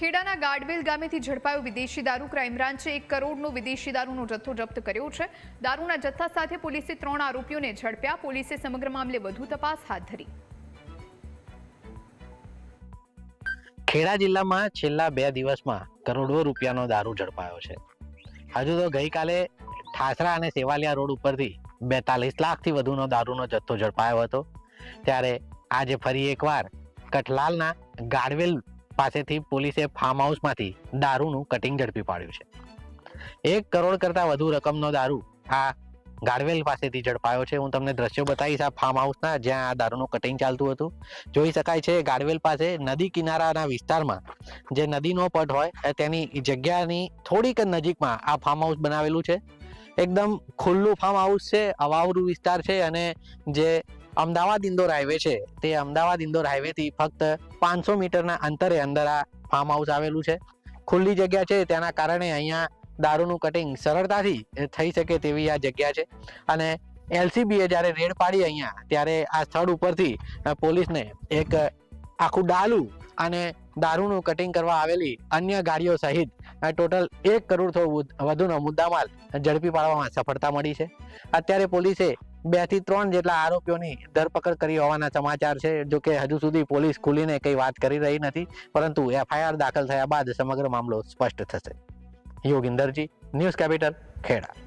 ખેડાના ગાડવેલ ગામેથી ઝડપાયો વિદેશી દારૂ. ક્રાઇમ બ્રાન્ચે એક કરોડનો વિદેશી દારૂનો જથ્થો જપ્ત કર્યો છે. દારૂના જથ્થા સાથે પોલીસે ત્રણ આરોપીઓને ઝડપ્યા. પોલીસે સમગ્ર મામલે વધુ તપાસ હાથ ધરી. ખેડા જિલ્લામાં છેલ્લા બે દિવસમાં કરોડો રૂપિયાનો દારૂ ઝડપાયો છે. હજુ તો ગઈકાલે ઠાસરા અને સેવાલિયા રોડ ઉપરથી બેતાલીસ લાખથી વધુનો દારૂનો જથ્થો ઝડપાયો હતો. ત્યારે આજે ફરી એકવાર કઠલાલના ગાડવેલ પાસેથી પોલીસે ફાર્મ હાઉસમાંથી દારૂનું કટિંગ ઝડપી પાડ્યું છે. એક કરોડ કરતાં વધુ રકમનો દારૂ આ ગાડવેલ પાસેથી ઝડપાયો છે. હું તમને દ્રશ્યો બતાવીશ આ ફાર્મ હાઉસના જ્યાં આ દારૂનું કટિંગ ચાલતું હતું. જોઈ શકાય છે ગાડવેલ પાસે નદી કિનારાના વિસ્તારમાં જે નદીનો પટ હોય તેની જગ્યાની થોડીક નજીકમાં આ ફાર્મ હાઉસ બનાવેલું છે. એકદમ ખુલ્લું ફાર્મ હાઉસ છે, અવાવરું વિસ્તાર છે અને જે અમદાવાદ ઇન્દોર હાઈવે છે. તે અમદાવાદ ઇન્દોર હાઈવેથી ફક્ત પાંચસો મીટરના અંતરે અંદર આ ફાર્મ હાઉસ આવેલું છે. ખુલ્લી જગ્યા છે, તેના કારણે અહીંયા દારૂનું કટિંગ સરળતાથી થઈ શકે તેવી આ જગ્યા છે. અને એલસીબીએ જ્યારે રેડ પાડી અહીંયા, ત્યારે આ સ્થળ ઉપરથી પોલીસને એક આખું ડાલું અને દારૂનું કટિંગ કરવા આવેલી અન્ય ગાડીઓ સહિત ટોટલ એક કરોડ થોડું વધુનો મુદ્દામાલ ઝડપી પાડવામાં સફળતા મળી છે. અત્યારે પોલીસે બેથી ત્રણ જેટલા આરોપીઓની ધરપકડ કરી હોવાના સમાચાર છે, જો કે હજુ સુધી પોલીસ ખુલીને કઈ વાત કરી રહી નથી, પરંતુ એફઆઈઆર દાખલ થયા બાદ સમગ્ર મામલો સ્પષ્ટ થશે. યોગિંદરજી, ન્યૂઝ કેપિટલ, ખેડા.